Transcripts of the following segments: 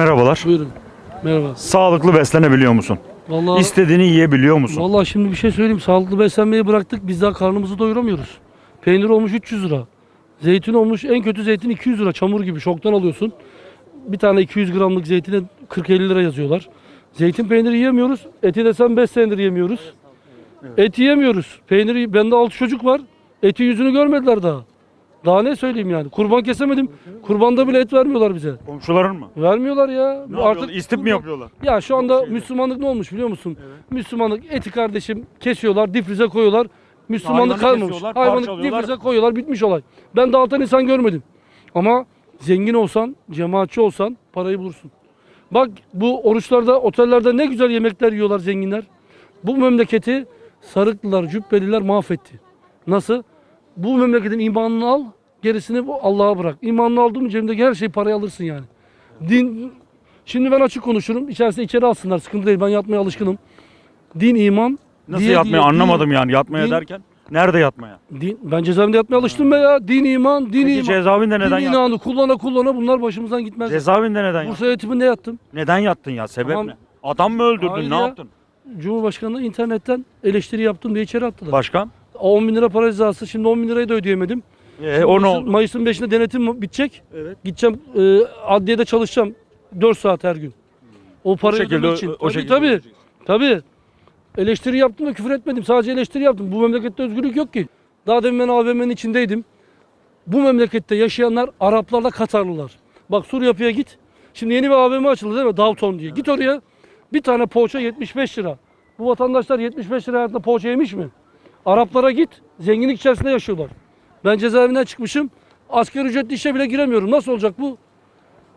Merhabalar. Buyurun. Merhaba. Sağlıklı beslenebiliyor musun? Vallahi İstediğini yiyebiliyor musun? vallahi şimdi bir şey söyleyeyim. Sağlıklı beslenmeyi bıraktık. Biz daha karnımızı doyuramıyoruz. Peynir olmuş 300 lira. Zeytin olmuş en kötü zeytin 200 lira. Çamur gibi şoktan alıyorsun. Bir tane 200 gramlık zeytine 40-50 lira yazıyorlar. Zeytin peyniri yiyemiyoruz. Eti desem 5 senedir yemiyoruz. Et yiyemiyoruz. Peyniri bende 6 çocuk var. Eti yüzünü görmediler daha. Daha ne söyleyeyim yani? Kurban kesemedim. Kurbanda bile et vermiyorlar bize. Komşuların mı? Vermiyorlar ya. Ne yapıyorlar? İstip mi yapıyorlar? Ya şu anda Müslümanlık ne olmuş biliyor musun? Müslümanlık eti kardeşim kesiyorlar, difrize koyuyorlar. Müslümanlık Hayvanı kalmamış. kesiyorlar, Hayvanı parçalıyorlar. difrize koyuyorlar, bitmiş olay. Ben dağıtan insan görmedim. Ama zengin olsan, cemaatçi olsan parayı bulursun. Bak bu oruçlarda, otellerde ne güzel yemekler yiyorlar zenginler. Bu memleketi sarıklılar, cübbeliler mahvetti. Nasıl? Bu memleketin imanını al, gerisini bu Allah'a bırak. İmanını mı cebindeki her şeyi paraya alırsın yani. Din Şimdi ben açık konuşurum. İçerisinde içeri alsınlar. Sıkıntı değil. Ben yatmaya alışkınım. Din, iman. Nasıl diye- yatmaya diye- anlamadım yani yatmaya din- derken. Nerede yatmaya? Din, ben cezaevinde yatmaya alıştım be ya. Din, iman, din, Peki iman. cezaevinde neden din yattın? inanı kullana kullana bunlar başımızdan gitmez. Cezaevinde neden yattın? Bursa yönetiminde yattım. Neden yattın ya? Sebep Tamam. ne? Adam mı öldürdün? Hayır ne ya. yaptın? Cumhurbaşkanı internetten eleştiri yaptım diye içeri attılar. Başkan? 10 bin lira para cezası. Şimdi 10 bin lirayı da ödeyemedim. Ee, o ne Mayıs'ın- oldu? Mayıs'ın 5'inde denetim bitecek. Evet. Gideceğim e, adliyede çalışacağım. 4 saat her gün. O parayı şekilde- ödemek için. o tabii, şekilde tabii. ödeyeceksin. Tabii. Eleştiri yaptım ve küfür etmedim. Sadece eleştiri yaptım. Bu memlekette özgürlük yok ki. Daha demin ben AVM'nin içindeydim. Bu memlekette yaşayanlar Araplarla Katarlılar. Bak Sur yapıya git. Şimdi yeni bir AVM açıldı değil mi? Dalton diye. Git oraya. Bir tane poğaça 75 lira. Bu vatandaşlar 75 lira hayatında poğaça yemiş mi? Araplara git. Zenginlik içerisinde yaşıyorlar. Ben cezaevinden çıkmışım. Asgari ücretli işe bile giremiyorum. Nasıl olacak bu?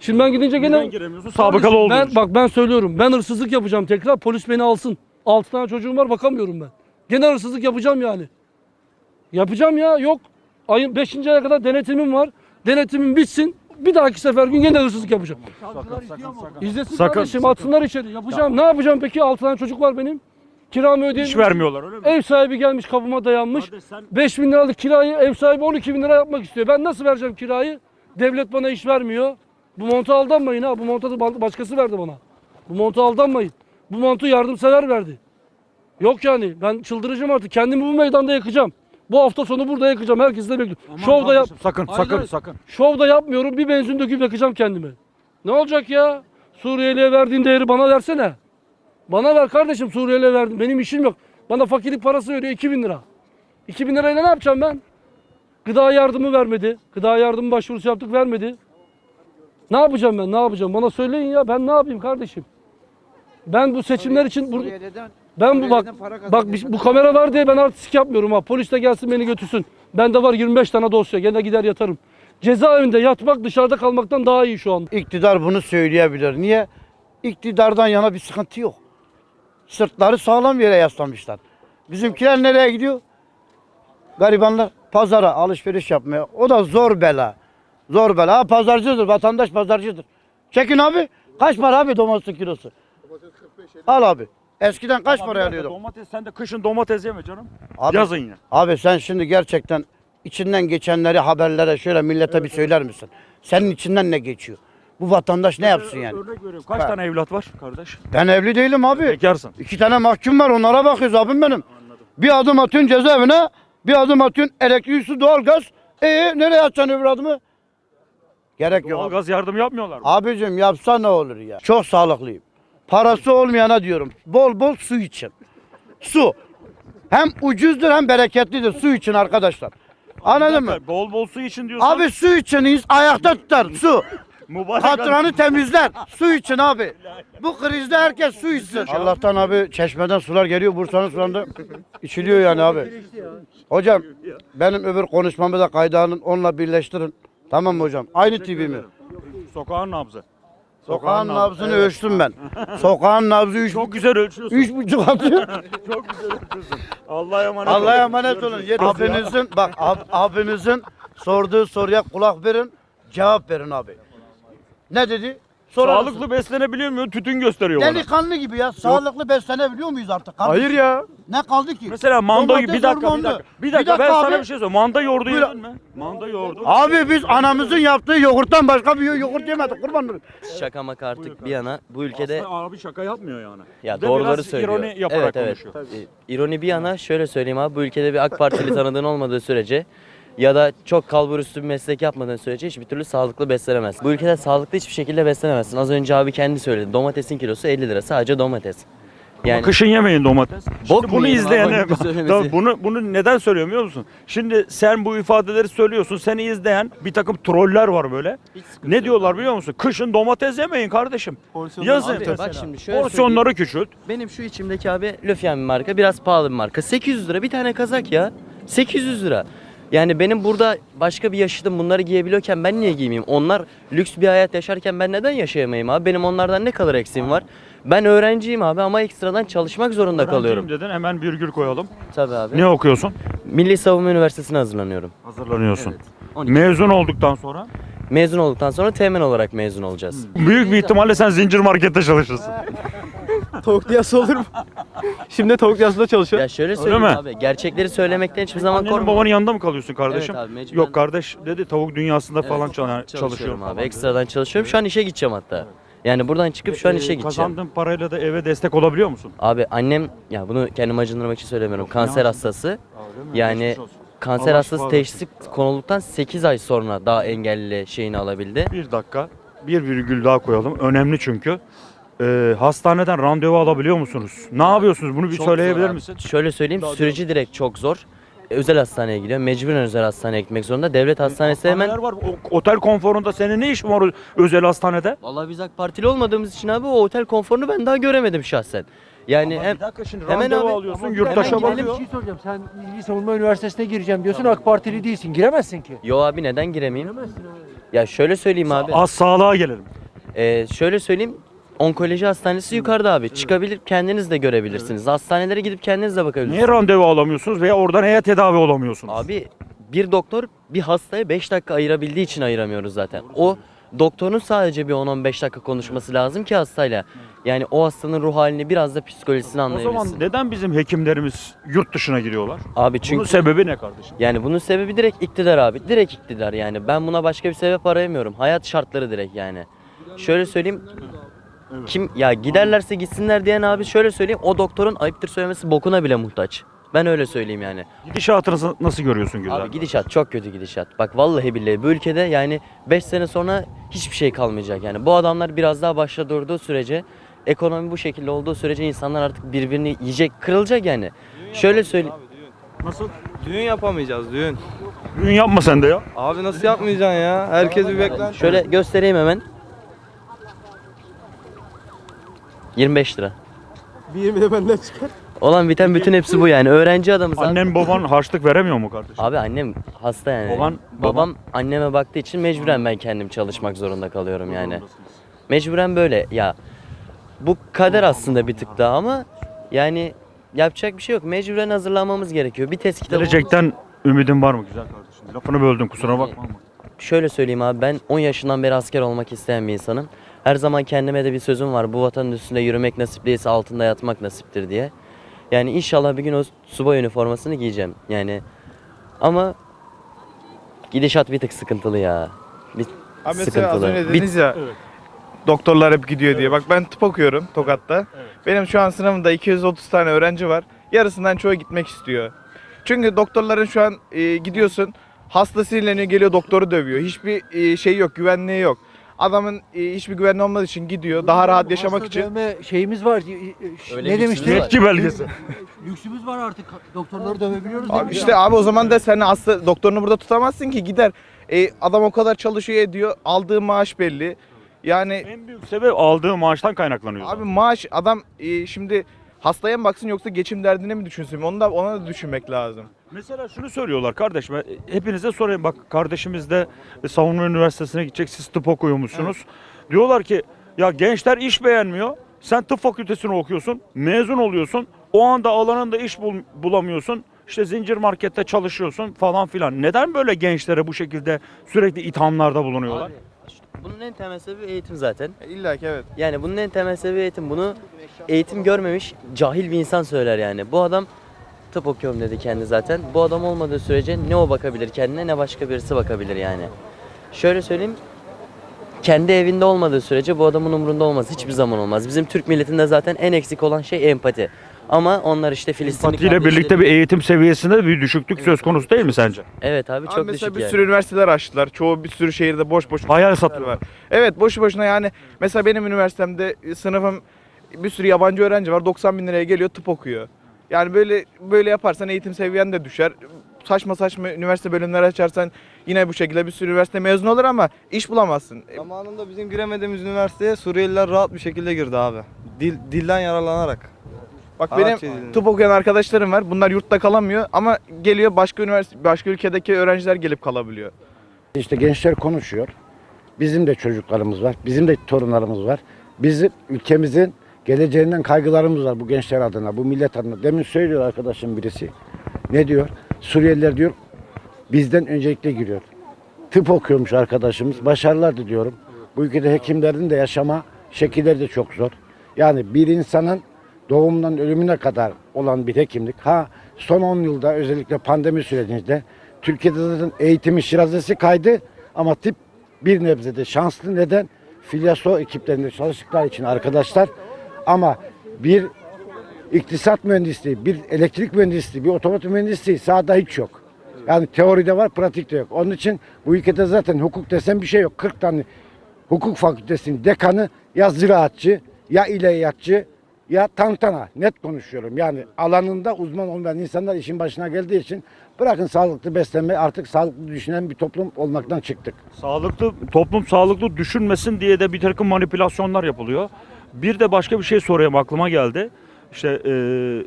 Şimdi ben gidince gene... Neden giremiyorsun? Sabıkalı olduğun Ben, için. bak ben söylüyorum. Ben hırsızlık yapacağım tekrar. Polis beni alsın. 6 tane çocuğum var bakamıyorum ben. Gene hırsızlık yapacağım yani. Yapacağım ya. Yok. Ayın 5. aya kadar denetimim var. Denetimim bitsin. Bir dahaki sefer gün gene hırsızlık yapacağım. İzlesin Sakın, kardeşim sakın. atsınlar içeri. Yapacağım. Ne yapacağım peki? 6 tane çocuk var benim. Kiramı İş ödeyemiyorum. vermiyorlar öyle mi? Ev sahibi gelmiş kapıma dayanmış. Kardeş sen- 5 bin liralık kirayı ev sahibi 12 bin lira yapmak istiyor. Ben nasıl vereceğim kirayı? Devlet bana iş vermiyor. Bu montu aldanmayın ha. Bu montu da ba- başkası verdi bana. Bu montu aldanmayın. Bu montu yardımsever verdi. Yok yani ben çıldıracağım artık. Kendimi bu meydanda yakacağım. Bu hafta sonu burada yakacağım. Herkes de bekliyor. Aman Şov da yap. kardeşim, Sakın Hayır, sakın hayır. sakın. Şov da yapmıyorum. Bir benzin döküp yakacağım kendimi. Ne olacak ya? Suriyeli'ye verdiğin değeri bana versene. Bana ver kardeşim Suriyeli'ye verdim. Benim işim yok. Bana fakirlik parası veriyor 2000 lira. 2000 lirayla ne yapacağım ben? Gıda yardımı vermedi. Gıda yardımı başvurusu yaptık vermedi. Ne yapacağım ben? Ne yapacağım? Bana söyleyin ya. Ben ne yapayım kardeşim? Ben bu seçimler için bur- Suriye'den- ben bu bak bak bir- bu kamera var diye ben artistik yapmıyorum ha. Polis de gelsin beni götürsün. Bende var 25 tane dosya. Gene gider yatarım. Cezaevinde yatmak dışarıda kalmaktan daha iyi şu anda. İktidar bunu söyleyebilir. Niye? İktidardan yana bir sıkıntı yok. Sırtları sağlam yere yaslamışlar. Bizimkiler nereye gidiyor? Garibanlar pazara alışveriş yapmaya. O da zor bela. Zor bela. Ha, pazarcıdır. Vatandaş pazarcıdır. Çekin abi. Kaç para abi domatesin kilosu? Al abi. Eskiden kaç Ama para bir dakika, alıyorduk? Domates sen de kışın domates yeme canım. Abi, Yazın ya. Abi sen şimdi gerçekten içinden geçenleri haberlere şöyle millete bir söyler misin? Senin içinden ne geçiyor? Bu vatandaş ne yapsın yani? Örnek veriyorum. Kaç Ha. tane evlat var kardeş? Ben evli değilim abi. Bekarsın. İki tane mahkum var onlara bakıyoruz abim benim. Bir adım atıyorsun cezaevine, bir adım atıyorsun elektrik, su, doğalgaz. Ee nereye atacaksın öbür adımı? Gerek yok. abi. Doğalgaz yardım yapmıyorlar mı? Abicim yapsa ne olur ya? Çok sağlıklıyım. Parası olmayana diyorum. Bol bol su için. Su. Hem ucuzdur hem bereketlidir su için arkadaşlar. Anladın mı? Bol bol su için diyorsun. Abi su için ayakta tutar su. Mübarek Katranı temizler. Su için abi. Bu krizde herkes su içsin. Allah'tan abi çeşmeden sular geliyor. Bursa'nın sularında içiliyor yani abi. Hocam benim öbür konuşmamı da kayda alın. Onunla birleştirin. Tamam mı hocam? Aynı TV mi? Sokağın nabzı. Sokağın nabzını ölçtüm ben. Sokağın nabzı üç, Çok güzel ölçüyorsun. üç buçuk atıyor. Çok güzel ölçüyorsun. Allah'a emanet Allah'a olun. emanet olun. Abinizin bak ab, abinizin sorduğu soruya kulak verin. Cevap verin abi. Ne dedi? Sorar Sağlıklı beslenebiliyor muyum? Tütün gösteriyor bana. Delikanlı gibi ya. Sağlıklı beslenebiliyor muyuz artık? kardeşim? Hayır ya. Ne kaldı ki? Mesela manda bir Domates dakika bir dakika. Bir dakika, ben abi. sana bir şey söyleyeyim. Manda yoğurdu Buyur. yedin mi? Manda yoğurdu. Abi biz anamızın yaptığı yoğurttan başka bir yoğurt yemedik kurban olayım. Şaka maka artık bir yana bu ülkede Aslında abi şaka yapmıyor yani. ya Bir de doğruları biraz söylüyor. ironi yaparak evet, evet. konuşuyor. E, İroni bir yana şöyle söyleyeyim abi bu ülkede bir AK Partili tanıdığın olmadığı sürece ya da çok kalbur üstü bir meslek yapmadığın sürece hiçbir türlü sağlıklı beslenemezsin. Bu ülkede sağlıklı hiçbir şekilde beslenemezsin. Az önce abi kendi söyledi. Domatesin kilosu 50 lira. Sadece domates. Yani Kışın yemeyin domates. Bok Şimdi bunu izleyen bunu bunu neden söylüyorum biliyor musun? Şimdi sen bu ifadeleri söylüyorsun. Seni izleyen bir takım troller var böyle. Ne diyorlar biliyor musun? Kışın domates yemeyin kardeşim. Yazın. Abi bak şimdi şöyle. Porsiyonları küçült. Benim şu içimdeki abi Löfyen bir marka. Biraz pahalı bir marka. 800 lira bir tane kazak ya. 800 lira. Yani benim burada başka bir yaşıtım bunları giyebiliyorken ben niye giymeyeyim? Onlar lüks bir hayat yaşarken ben neden yaşayamayayım abi? Benim onlardan ne kadar eksiğim var? Ben öğrenciyim abi ama ekstradan çalışmak zorunda kalıyorum. Öğrenciyim dedin hemen virgül koyalım. Tabii abi. Ne okuyorsun? Milli Savunma Üniversitesi'ne hazırlanıyorum. Hazırlanıyorsun. Evet. 12. Mezun olduktan sonra Mezun olduktan sonra teğmen olarak mezun olacağız. büyük bir ihtimalle sen zincir markette çalışırsın. Tavuk diyası olur mu? Şimdi tavuk diyasında çalışıyor. Ya şöyle söyleyeyim mi? abi. Gerçekleri söylemekten hiçbir zaman Annenin korkma. babanın yanında mı kalıyorsun kardeşim? Evet abi, mecburen- Yok kardeş dedi tavuk dünyasında Evet, falan çal- çalışıyorum çalışıyorum falan abi. dedi. Ekstradan çalışıyorum. Şu an işe gideceğim hatta. Yani buradan çıkıp şu an Ee, işe gideceğim. Kazandığın parayla da eve destek olabiliyor musun? Abi annem ya bunu kendimi acındırmak için söylemiyorum. Kanser hastası. Yani Geçmiş olsun. kanser Allah hastası şifa teşhisi konulduktan 8 ay sonra daha engelli şeyini alabildi. Bir dakika. Bir virgül daha koyalım. Önemli çünkü. Ee, hastaneden randevu alabiliyor musunuz? Ne yapıyorsunuz? Bunu bir Çok söyleyebilir abi. misin? Şöyle söyleyeyim süreci direkt çok zor. Özel hastaneye gidiyor. Mecburen özel hastaneye gitmek zorunda. Devlet hastanesi hemen Hastaneler var. O- otel konforunda senin ne işin var o özel hastanede? Vallahi biz AK Partili olmadığımız için abi o otel konforunu ben daha göremedim şahsen. Yani hem bir dakika şimdi hemen randevu abi- alıyorsun, Ama yurttaşa hemen Bir bakıyor. şey soracağım. Sen Milli Savunma Üniversitesi'ne gireceğim diyorsun. AK Partili değilsin. Giremezsin ki. yo abi neden giremeyeyim? Ya şöyle söyleyeyim abi. Az sağlığa gelelim. Ee, şöyle söyleyeyim. Onkoloji hastanesi yukarıda abi. Çıkabilir kendiniz de görebilirsiniz. Hastanelere gidip kendiniz de bakabilirsiniz. Niye randevu alamıyorsunuz veya orada neye tedavi olamıyorsunuz? Abi bir doktor bir hastaya 5 dakika ayırabildiği için ayıramıyoruz zaten. O doktorun sadece bir 10-15 dakika konuşması lazım ki hastayla. Yani o hastanın ruh halini biraz da psikolojisini o anlayabilsin. zaman neden bizim hekimlerimiz yurt dışına gidiyorlar? Abi Bunun çünkü sebebi ne kardeşim? yani bunun sebebi direkt iktidar abi. Direkt iktidar yani. Ben buna başka bir sebep arayamıyorum. Hayat şartları direkt yani. Şöyle söyleyeyim. Kim ya giderlerse gitsinler diyen abi şöyle söyleyeyim. O doktorun ayıptır söylemesi bokuna bile muhtaç. Ben öyle söyleyeyim yani. Gidişatını nasıl, nasıl görüyorsun Güzel? Abi gidişat çok kötü gidişat. Bak vallahi billahi bu ülkede yani 5 sene sonra hiçbir şey kalmayacak yani. Bu adamlar biraz daha başta durduğu sürece ekonomi bu şekilde olduğu sürece insanlar artık birbirini yiyecek, kırılacak yani. Şöyle söyle Nasıl? Düğün yapamayacağız düğün. Düğün yapma sen de ya. Abi nasıl yapmayacaksın ya? Herkes bir beklenti. şöyle göstereyim hemen. 25 lira. Bir 20 de benden çıkar. Olan biten bütün hepsi bu yani. Öğrenci adamız abi. Annen baban harçlık veremiyor mu kardeşim? Abi annem hasta yani. Baban- Babam anneme baktığı için mecburen ben kendim çalışmak zorunda kalıyorum yani. Mecburen böyle ya. Bu kader aslında bir tık daha ama yani yapacak bir şey yok. Mecburen hazırlanmamız gerekiyor. Bir test kitabı Gelecekten ümidin var mı güzel kardeşim? Lafını böldüm kusura bakma ama. Şöyle söyleyeyim abi ben 10 yaşından beri asker olmak isteyen bir insanım. Her zaman kendime de bir sözüm var. Bu vatanın üstünde yürümek nasip değilse altında yatmak nasiptir diye. Yani inşallah bir gün o subay üniformasını giyeceğim. Yani ama gidişat bir tık sıkıntılı ya. Bir Abi mesela az sıkıntılı. önce Bir- dediniz ya doktorlar hep gidiyor diye. Bak ben tıp okuyorum Tokat'ta. Benim şu an sınavımda 230 tane öğrenci var. Yarısından çoğu gitmek istiyor. Çünkü doktorların şu an e, gidiyorsun hasta sinirleniyor geliyor doktoru dövüyor. Hiçbir e, şey yok güvenliği yok. Adamın e, hiçbir güvenliği olmadığı için gidiyor daha rahat yaşamak için. dövme şeyimiz var. Öyle ne lüksümüz demişti? var. Yetki belgesi. Lüksümüz var artık. Doktorları dövebiliyoruz. Abi demiş. işte abi o zaman da sen hasta doktorunu burada tutamazsın ki gider. E, adam o kadar çalışıyor ediyor. Aldığı maaş belli. Yani En büyük sebep aldığı maaştan kaynaklanıyor. Abi maaş adam e, şimdi hastaya mı baksın yoksa geçim derdine mi düşünsün? Onu da ona da düşünmek lazım. Mesela şunu söylüyorlar kardeşim. Hepinize sorayım bak kardeşimiz de savunma üniversitesine gidecek. Siz tıp okuyormuşsunuz. Diyorlar ki ya gençler iş beğenmiyor. Sen tıp fakültesini okuyorsun. Mezun oluyorsun. O anda alanında iş bul- bulamıyorsun. İşte zincir markette çalışıyorsun falan filan. Neden böyle gençlere bu şekilde sürekli ithamlarda bulunuyorlar? Abi, bunun en temel sebebi eğitim zaten. İlla ki evet. Yani bunun en temel sebebi eğitim. Bunu eğitim görmemiş cahil bir insan söyler yani. Bu adam tıp okuyorum dedi kendi zaten. Bu adam olmadığı sürece ne o bakabilir kendine ne başka birisi bakabilir yani. Şöyle söyleyeyim. Kendi evinde olmadığı sürece bu adamın umurunda olmaz. Hiçbir zaman olmaz. Bizim Türk milletinde zaten en eksik olan şey empati. Ama onlar işte Filistinli Empatiyle kardeşleri- birlikte bir eğitim seviyesinde bir düşüklük söz konusu değil mi sence? Evet abi Abi çok mesela düşük bir yani. sürü üniversiteler açtılar. Çoğu bir sürü şehirde boş boş Hayal satıyorlar. Evet boşu boşuna yani mesela benim üniversitemde e, sınıfım bir sürü yabancı öğrenci var 90 bin liraya geliyor tıp okuyor. Yani böyle böyle yaparsan eğitim seviyen de düşer. Saçma saçma üniversite bölümleri açarsan yine bu şekilde bir sürü üniversite mezun olur ama iş bulamazsın. E, Zamanında bizim giremediğimiz üniversiteye Suriyeliler rahat bir şekilde girdi abi. Dil, dilden yararlanarak. Bak benim dilini. tıp okuyan arkadaşlarım var. Bunlar yurtta kalamıyor ama geliyor başka üniversite başka ülkedeki öğrenciler gelip kalabiliyor. İşte gençler konuşuyor. Bizim de çocuklarımız var. Bizim de torunlarımız var. Bizim ülkemizin geleceğinden kaygılarımız var bu gençler adına, bu millet adına. Demin söylüyor arkadaşım birisi. Ne diyor? Suriyeliler diyor bizden öncelikle giriyor. Tıp okuyormuş arkadaşımız. Başarılar diliyorum. Bu ülkede hekimlerin de yaşama şekilleri de çok zor. Yani bir insanın doğumundan ölümüne kadar olan bir hekimlik. Ha son 10 yılda özellikle pandemi sürecinde Türkiye'de zaten eğitimin şirazesi kaydı ama tıp bir nebzede şanslı. Neden? Filyaso ekiplerinde çalıştıkları için arkadaşlar ama bir iktisat mühendisliği, bir elektrik mühendisliği, bir otomotiv mühendisliği sahada hiç yok. Yani teoride var, pratikte yok. Onun için bu ülkede zaten hukuk desen bir şey yok. 40 tane hukuk fakültesinin dekanı ya ziraatçı, ya ilahiyatçı, ya tantana. Net konuşuyorum. Yani alanında uzman olmayan insanlar işin başına geldiği için bırakın sağlıklı beslenme artık sağlıklı düşünen bir toplum olmaktan çıktık. Sağlıklı toplum sağlıklı düşünmesin diye de bir takım manipülasyonlar yapılıyor. Bir de başka bir şey sorayım aklıma geldi. İşte eee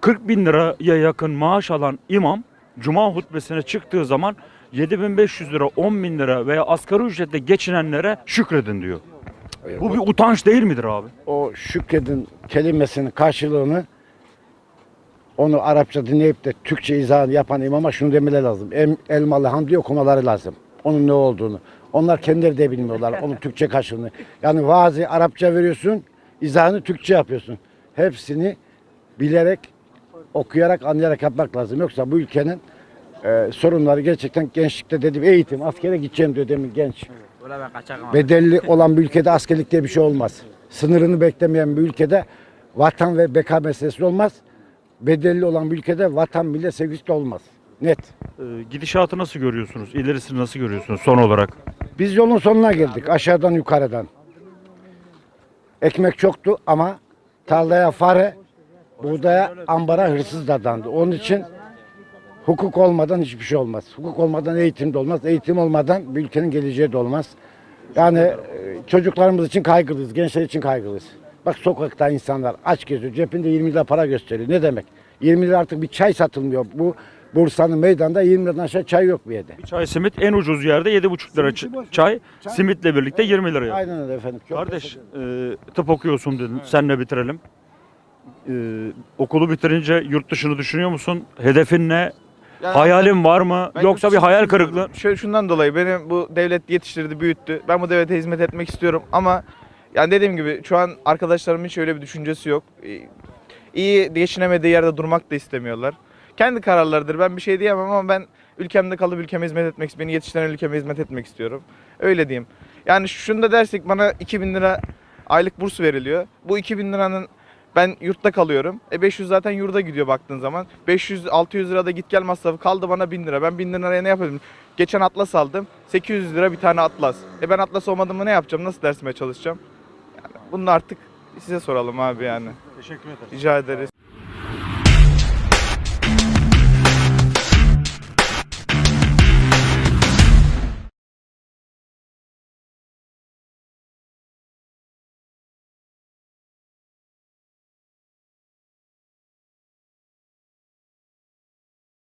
40 bin liraya yakın maaş alan imam Cuma hutbesine çıktığı zaman 7500 lira, 10 bin lira veya asgari ücretle geçinenlere şükredin diyor. Bu bir utanç değil midir abi? o şükredin kelimesinin karşılığını onu Arapça dinleyip de Türkçe izahını yapan imama şunu demeleri lazım. Em, elmalı hamdi okumaları lazım. Onun ne olduğunu. Onlar kendileri de bilmiyorlar onun Türkçe karşılığını. Yani vaazı Arapça veriyorsun, izahını Türkçe yapıyorsun. Hepsini bilerek, okuyarak, anlayarak yapmak lazım. Yoksa bu ülkenin e, sorunları gerçekten gençlikte dedim eğitim, askere gideceğim diyor demin genç. Bedelli olan bir ülkede askerlik diye bir şey olmaz. Sınırını beklemeyen bir ülkede vatan ve beka meselesi olmaz. Bedelli olan bir ülkede vatan millet sevgisi de olmaz. Net. Eee, gidişatı nasıl görüyorsunuz? İlerisini nasıl görüyorsunuz son olarak? Biz yolun sonuna geldik aşağıdan yukarıdan. Ekmek çoktu ama tarlaya fare, buğdaya ambara hırsız dadandı. Onun için hukuk olmadan hiçbir şey olmaz. Hukuk olmadan eğitim de olmaz. Eğitim olmadan bir ülkenin geleceği de olmaz. Yani e, çocuklarımız için kaygılıyız, gençler için kaygılıyız. Bak sokakta insanlar aç geziyor, cebinde 20 lira para gösteriyor. Ne demek? 20 lira artık bir çay satılmıyor. Bu Bursa'nın meydanda 20 liradan aşağı çay yok bir yerde. Bir çay simit en ucuz yerde 7,5 lira ç- çay, simitle birlikte 20 liraya. Aynen öyle efendim. Çok Kardeş e, tıp okuyorsun dedin. Senle bitirelim. E, okulu bitirince yurt dışını düşünüyor musun? Hedefin ne? Yani Hayalin var mı? Ben Yoksa bir hayal kırıklığı? Şöyle şundan dolayı benim bu devlet yetiştirdi, büyüttü. Ben bu devlete hizmet etmek istiyorum ama yani dediğim gibi şu an arkadaşlarımın hiç öyle bir düşüncesi yok. İyi geçinemediği yerde durmak da istemiyorlar. Kendi kararlarıdır. Ben bir şey diyemem ama ben ülkemde kalıp ülkeme hizmet etmek, beni yetiştiren ülkeme hizmet etmek istiyorum. Öyle diyeyim. Yani şunu da dersek bana 2000 lira aylık burs veriliyor. Bu 2000 liranın ben yurtta kalıyorum. E 500 zaten yurda gidiyor baktığın zaman. 500-600 lira da git gel masrafı kaldı bana 1000 lira. Ben 1000 liraya ne yapayım? Geçen atlas aldım. 800 lira bir tane atlas. E ben atlas olmadığımı ne yapacağım? Nasıl dersime çalışacağım? Yani bunu artık size soralım abi yani. Teşekkür ederim. Rica ederiz.